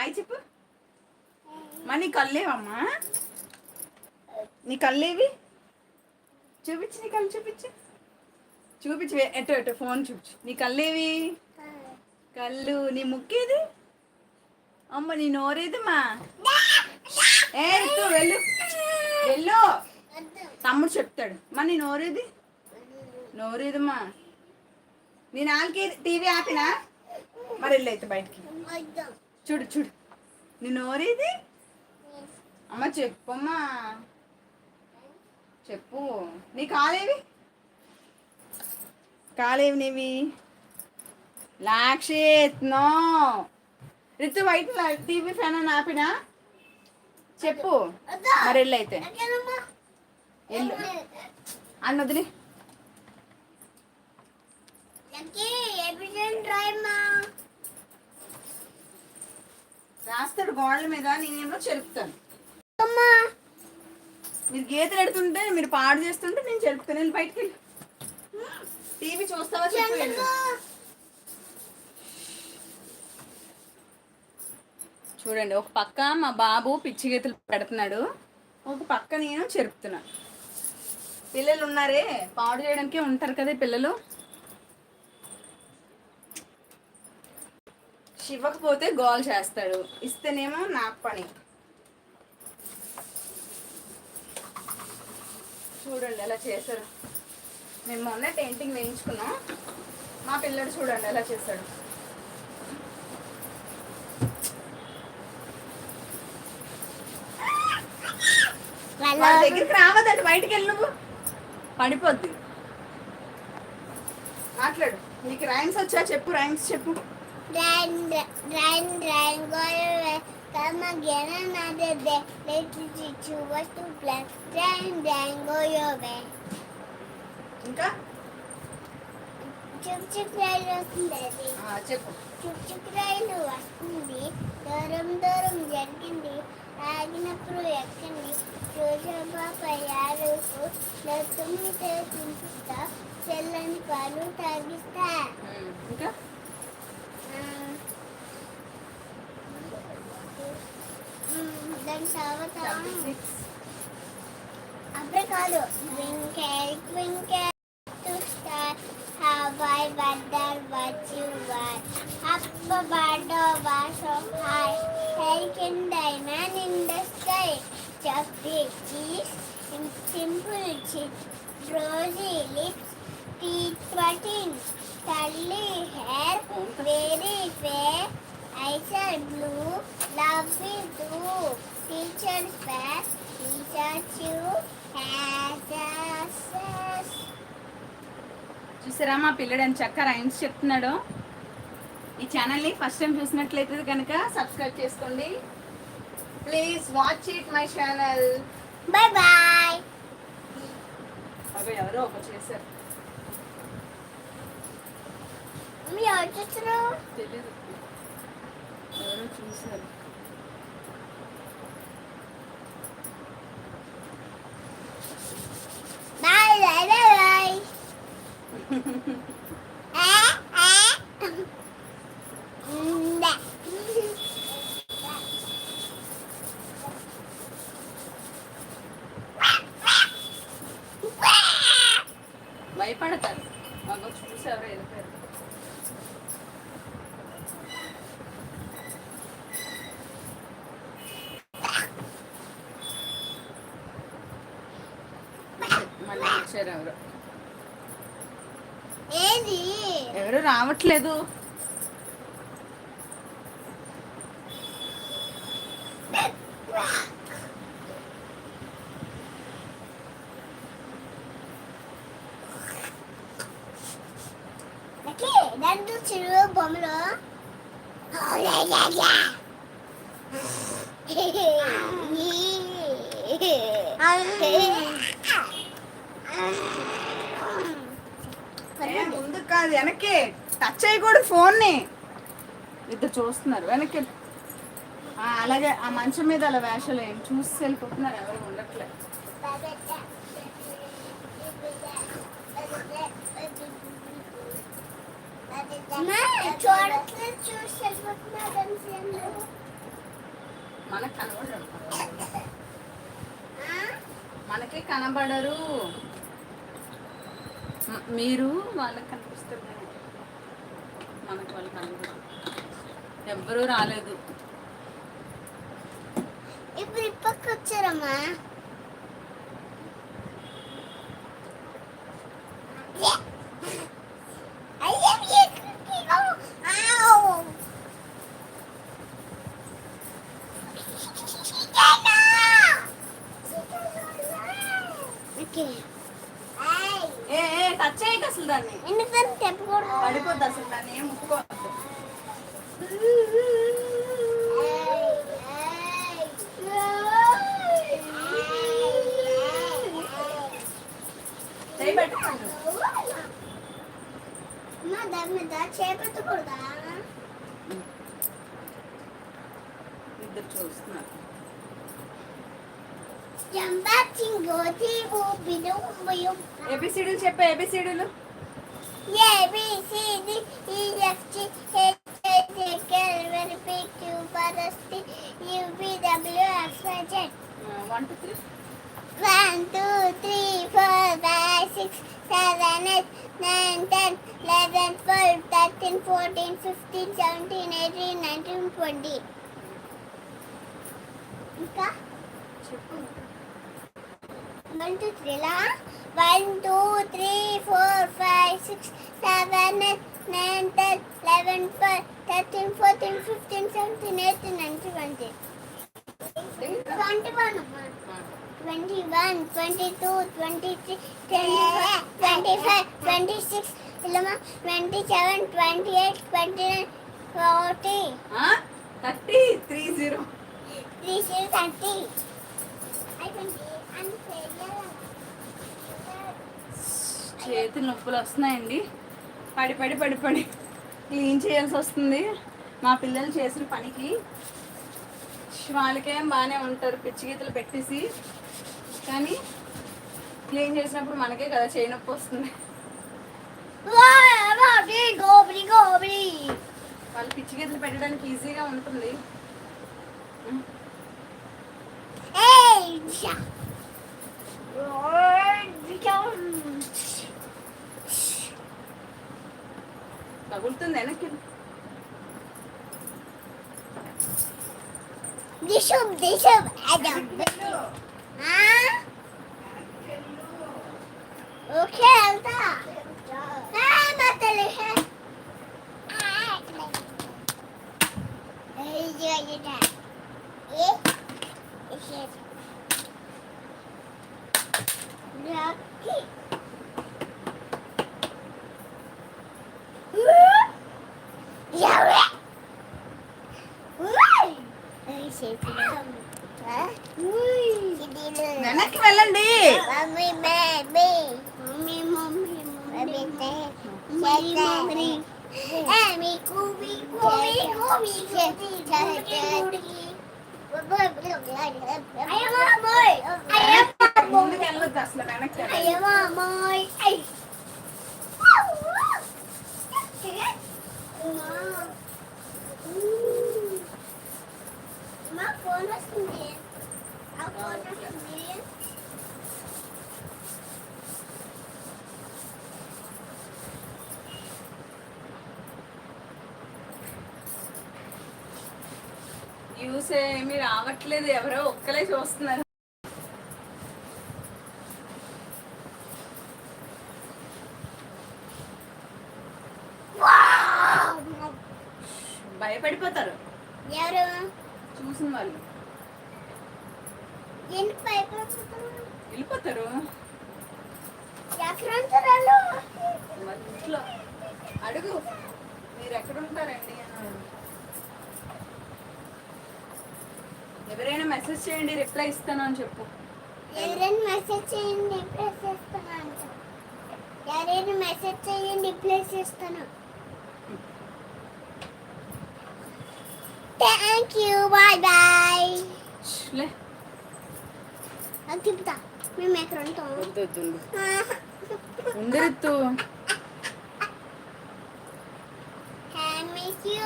Hi చెప్పు. మా నీ కళ్ళేవమ్మా? నీ కళ్ళేవి? చూపించు నీ కళ్ళు చూపించు. చూపించు వే- ఎటు ఎటు ఫోన్ చూపించు. నీ కళ్ళేవి? కళ్ళు. నీ ముక్కేది? అమ్మ నీ నోరేదమ్మా? ఏ వెళ్ళు. వెళ్ళు. తమ్ముడు చెప్తాడు. మా నీ నోరేది? నోరేదమ్మా. నీ నాలుగు టీవీ ఆపినా? మరి వెళ్ళైతే బయటికి. చూడు చూడు. నీ నోరేది అమ్మ చెప్పమ్మా చెప్పు. నీ కాలేవి? కాలేవి నీవి లాక్షిత్ నో రితు వైట్ టీవీ ఫ్యాన్ అని ఆపినా? చెప్పు. మరి వెళ్ళు అయితే. వెళ్ళు. అన్న వదిలి రాస్తాడు గోడల మీద నేనేమో చెరుపుతాను. మీరు గీతలు ఎడుతుంటే మీరు పాడు చేస్తుంటే నేను చెరుపుతాను. వెళ్ళి బయటికి వెళ్ళి. టీవీ చూస్తావా చెప్పు. చూడండి ఒక పక్క మా బాబు పిచ్చి గీతలు పెడుతున్నాడు. ఒక పక్క నేను చెరుపుతున్నా పిల్లలు ఉన్నారే పాడు చేయడానికి ఉంటారు కదా పిల్లలు. ఇవ్వకపోతే గోల్ చేస్తాడు. ఇస్తేనేమో నాకు పని. చూడండి ఎలా చేశారు మేము మొన్న పెయింటింగ్ వేయించుకున్నాం. మా పిల్లడు చూడండి ఎలా చేశాడు వాళ్ళ. దగ్గరికి రావద్దండి బయటికి వెళ్ళి నువ్వు. పడిపోద్ది. మాట్లాడు. నీకు రైమ్స్ వచ్చా చెప్పు రైమ్స్ చెప్పు. Teach you what to plan. Rain, rain, go your way. ఇంకా చుక్ చుక్ రైలు వస్తుంది చెప్పు చుక్ చుక్ రైలు వస్తుంది దూరం దూరం జరిగింది ఆగినప్పుడు ఎక్కండి రోజాబాప యారుకు లొత్తుమి తినిపిస్తా చెల్లని పాలు తాగిస్తా ఇంకా దాని తర్వాత సిక్స్ అప్పుడే కాదు twinkle twinkle to star how I wonder what you are up about over so high హెల్కిన్ diamond in the sky chocolate cheese simple chip rosy lips teeth ట్వటిన్ curly hair, very fair, eyes are blue, love is blue, Teacher's best, teacher's you, has a sass. చూసారా మా పిల్లడు అని చక్క rhymes చెప్తున్నాడు? ఈ ఛానల్ని first time చూసినట్లయితే కనుక సబ్స్క్రైబ్ చేసుకోండి. Please watch it my channel Bye bye. అవి ఎవరో ఒక చేశారు. మీ వచ్చేసారు తెలీదు. ఎవరో చూశారు. భయపడతారు. మాకు చూసి ఎవరో వెళ్ళిపోయారు మళ్ళీ వచ్చారు ఎవరు. ఎవరు రావట్లేదు. దాంట్లో చిరు బొమ్మలు. ముందుకు కాదు వెనక్కి టచ్ చేయకూడదు ఫోన్ని. ఇద్దరు చూస్తున్నారు వెనక్కి అలాగే ఆ మంచం మీద అలా వేషాలు ఏం చూసి వెళ్ళిపోతున్నారు ఎవరు ఉండట్లేదు మనకు కనబడరు. మనకి కనబడరు. మీరు వాళ్ళకి కనిపిస్తారు కానీ మనకు వాళ్ళు కనబడరు ఎవ్వరూ రాలేదు. ఇప్పుడు ఇప్పటికి వచ్చారమ్మా. ఓకే ఏ ఏ టచ్ చేయక అసలు దాన్ని. పడిపోద్ది అసలు దాన్ని ఏం ముట్టుకోవద్దు చేపెట్టకూడదా? ఇద్దరు చూస్తున్నారు. ఏబిసిడీలు చెప్పే ఏబిసిడీలు E Q R S T U V W X Y Z one two three One, two, three, four, five, six, seven, eight, nine, ten, eleven, twelve, thirteen, fourteen, fifteen, seventeen, eighteen, nineteen, twenty. ఇంకా చెప్పు one two త్రీలా one two three four five six seven eight nine ten eleven twelve thirteen fourteen fifteen seventeen eighteen nineteen twenty twenty one twenty one twenty two twenty three twenty five twenty six ఇల్లమ్మా twenty seven twenty eight twenty nine forty thirty three zero. Three six thirty అయిపోయింది చేతులు నొప్పులు వస్తున్నాయండి. పడి పడి పడి పడి. Clean చేయాల్సి వస్తుంది. మా పిల్లలు చేసిన పనికి వాళ్ళకేం బాగానే ఉంటారు పిచ్చి గీతలు పెట్టేసి. కానీ క్లీన్ చేసినప్పుడు మనకే కదా చేయి నొప్పి వస్తుంది. వాళ్ళు పిచ్చి గీతలు పెట్టడానికి ఈజీగా ఉంటుంది. తగులుతుంది వెనక్కి దిశం దిశం అదం ఓకే వెళ్తా మా తల్లి ఏ Rocky. Yeah. వెనక్కి వెళ్ళండి mummy baby mummy mummy mummy mummy mummy మీ కూబి కూబి కూబి అయ్యో బాయ్ అయ్యో ముందుకు వెళ్ళొద్దు అసలు వెనక్కి వెళ్ళండి. ఏమి రావట్లేదు ఎవరో ఒక్కలే చూస్తున్నారు భయపడిపోతారు ఎవరు? చూసిన వాళ్ళు. ఎందుకు భయపడుతున్నారు వెళ్ళిపోతారు. అడుగు. మీరు ఎక్కడ ఉంటారండి. ఎవరైనా మెసేజ్ చేయండి రిప్లై ఇస్తాను అని చెప్పు. ఎవరైనా మెసేజ్ చేయండి రిప్లై చేస్తాను అంట ఎవరైనా మెసేజ్ చేయండి రిప్లై చేస్తాను థ్యాంక్ యూ బాయ్ బాయ్ లే అది తిప్పుతా మేము ఎక్కడ ఉంటాం వద్దు వద్దు ఉండు రిత్తు మిస్ యూ